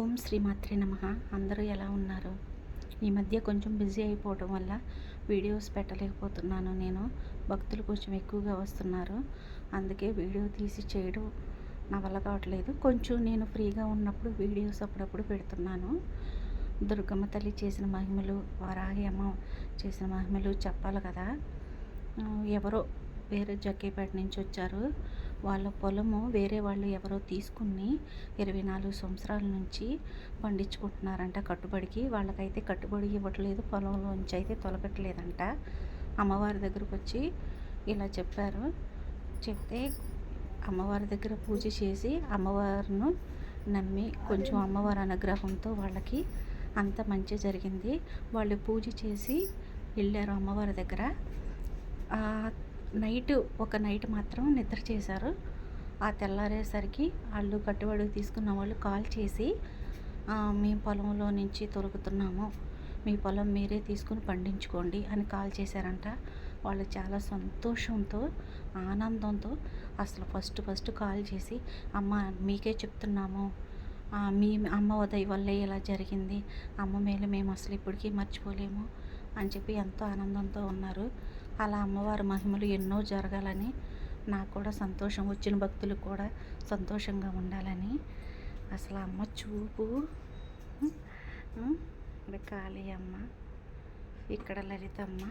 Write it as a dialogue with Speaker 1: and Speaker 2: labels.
Speaker 1: ఓం శ్రీమాత్రి నమ. అందరూ ఎలా ఉన్నారు? ఈ మధ్య కొంచెం బిజీ అయిపోవడం వల్ల వీడియోస్ పెట్టలేకపోతున్నాను నేను. భక్తులు కొంచెం ఎక్కువగా వస్తున్నారు. అందుకే వీడియో తీసి చేయడం నా వల్ల కావట్లేదు. కొంచెం నేను ఫ్రీగా ఉన్నప్పుడు వీడియోస్ అప్పుడప్పుడు పెడుతున్నాను. దుర్గమ్మ తల్లి చేసిన మహిమలు వరాహి అమ్మ చేసిన మహిమలు చెప్పాలి కదా. ఎవరో వేరే జక్కేపేట నుంచి వచ్చారు. వాళ్ళ పొలము వేరే వాళ్ళు ఎవరో తీసుకుని ఇరవై నాలుగు సంవత్సరాల నుంచి పండించుకుంటున్నారంట కట్టుబడికి. వాళ్ళకైతే కట్టుబడి ఇవ్వట్లేదు పొలంలోంచి అయితే తొలగట్లేదంట. అమ్మవారి దగ్గరకు వచ్చి ఇలా చెప్పారు. చెప్తే అమ్మవారి దగ్గర పూజ చేసి అమ్మవారిను నమ్మి కొంచెం అమ్మవారి అనుగ్రహంతో వాళ్ళకి అంత మంచి జరిగింది. వాళ్ళు పూజ చేసి వెళ్ళారు అమ్మవారి దగ్గర. నైట్ ఒక నైట్ మాత్రం నిద్ర చేశారు. ఆ తెల్లారేసరికి వాళ్ళు కట్టుబడి తీసుకున్న వాళ్ళు కాల్ చేసి మీ పొలంలో నుంచి తొలుగుతున్నాము మీ పొలం మీరే తీసుకుని పండించుకోండి అని కాల్ చేశారంట. వాళ్ళు చాలా సంతోషంతో ఆనందంతో అసలు ఫస్ట్ ఫస్ట్ కాల్ చేసి అమ్మ మీకే చెప్తున్నాము. మీ అమ్మ ఉదయ వల్లే ఇలా జరిగింది. అమ్మ మేలు మేము అసలు ఇప్పటికీ మర్చిపోలేము అని చెప్పి ఎంతో ఆనందంతో ఉన్నారు. అలా అమ్మవారి మహిమలు ఎన్నో జరగాలని నాకు కూడా సంతోషం వచ్చిన భక్తులకు కూడా సంతోషంగా ఉండాలని. అసలు అమ్మ చూపు. ఇక్కడ కాళీ అమ్మ ఇక్కడ లలితమ్మ.